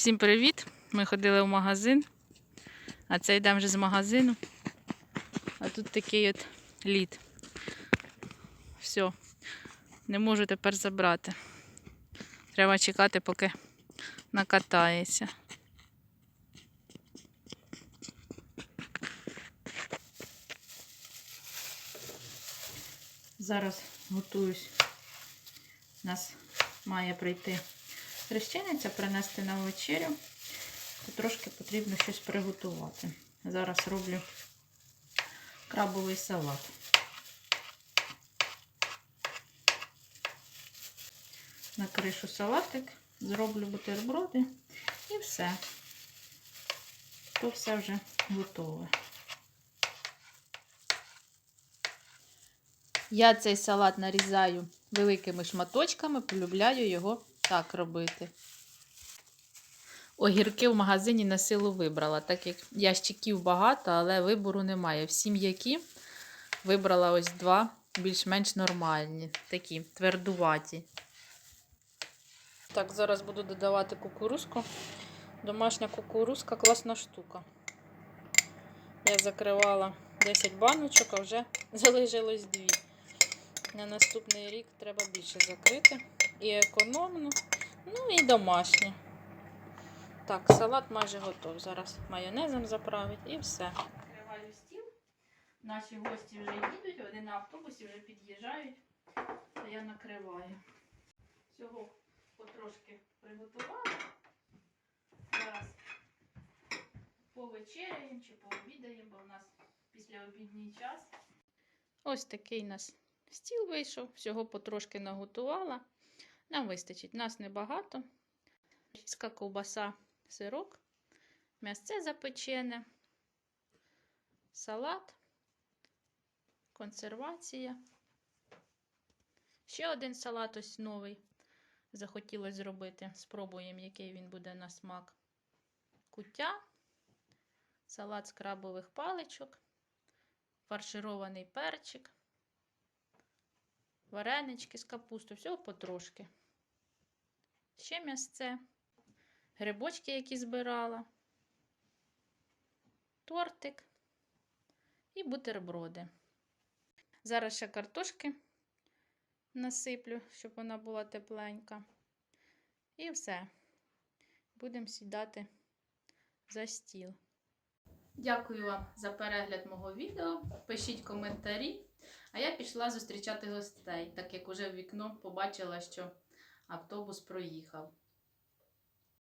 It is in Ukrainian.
Всім привіт! Ми ходили в магазин, а це йдемо вже з магазину. А тут такий от лід. Все, не можу тепер забрати. Треба чекати, поки накатається. Зараз готуюсь. У нас має прийти хрещениця, принести на вечерю. То трошки потрібно щось приготувати. Зараз роблю крабовий салат. На кришу салатик, зроблю бутерброди і все. То все вже готове. Я цей салат нарізаю великими шматочками, полюбляю його так робити. Огірки в магазині на силу вибрала, так як ящиків багато, але вибору немає. Всі м'які вибрала ось два, більш-менш нормальні, такі твердуваті. Так, зараз буду додавати кукурузку. Домашня кукурузка класна штука. Я закривала 10 баночок, а вже залишилось 2. На наступний рік треба більше закрити. І економно, ну і домашнє. Так, салат майже готов. Зараз майонезом заправить і все. Накриваю стіл. Наші гості вже їдуть, вони на автобусі вже під'їжджають. То я накриваю. Всього потрошки приготувала. Зараз повечеряємо чи пообідаємо, бо в нас післяобідній час. Ось такий у нас стіл вийшов, всього потрошки наготувала. Нам вистачить, нас небагато. Різка ковбаса, сирок, м'ясце запечене, салат, консервація. Ще один салат ось новий. Захотілося зробити. Спробуємо, який він буде на смак. Куття, салат з крабових паличок, фарширований перчик варенички з капусту, всього потрошки. Ще м'ясце, грибочки, які збирала, тортик і бутерброди. Зараз ще картошки насиплю, щоб вона була тепленька. І все. Будемо сідати за стіл. Дякую вам за перегляд мого відео. Пишіть коментарі. А я пішла зустрічати гостей, так як уже в вікно побачила, що автобус проїхав.